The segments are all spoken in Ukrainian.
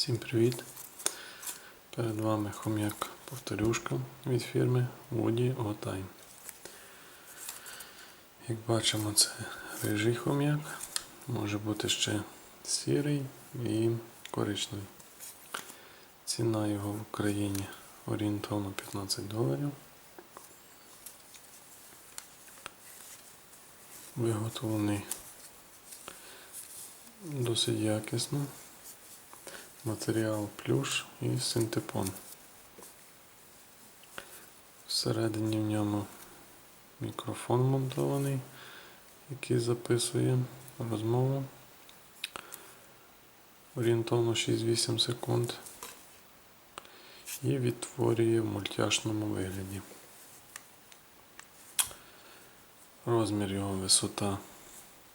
Всім привіт! Перед вами хом'як повторюшка від фірми Woody Otime. Як бачимо, це рижий хом'як, може бути ще сірий і коричневий. Ціна його в Україні орієнтовно 15 доларів. Виготовлений досить якісно. Матеріал плюш і синтепон. Всередині в ньому мікрофон монтований, який записує розмову орієнтовно 6-8 секунд і відтворює в мультяшному вигляді. Розмір його висота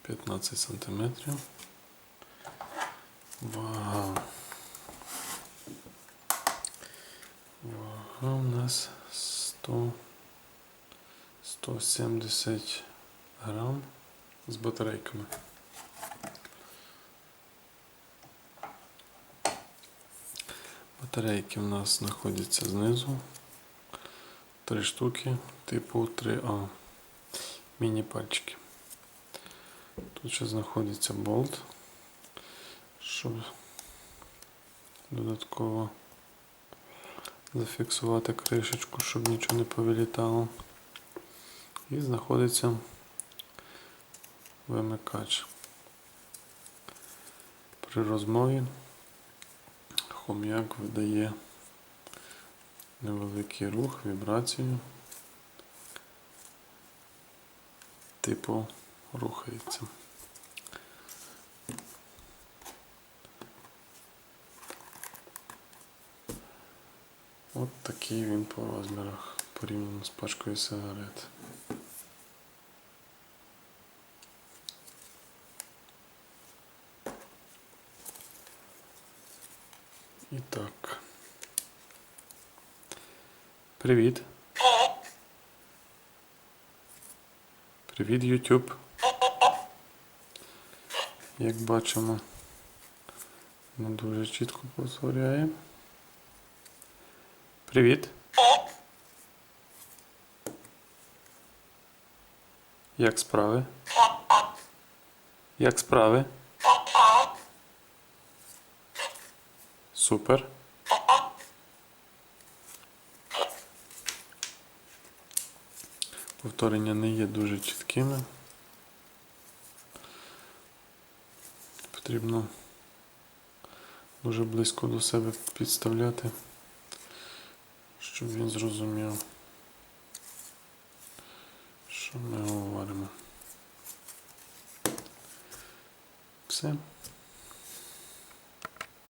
15 см. Вага. Вага у нас 100, 170 грам з батарейками. Батарейки у нас знаходяться знизу. Три штуки типу 3А. Міні-пальчики. Тут ще знаходиться болт, щоб додатково зафіксувати кришечку, щоб нічого не повилітало. І знаходиться вимикач. При розмові хом'як видає невеликий рух, вібрацію, типу рухається. От такий він по розмірах порівняно з пачкою сигарет. І так. Привіт. Привіт, YouTube. Як бачимо, не дуже чітко повторяє. Привіт. Як справи? Як справи? Супер. Повторення не є дуже чіткими. Потрібно дуже близько до себе підставляти щоб він зрозумів, що ми говоримо. Все.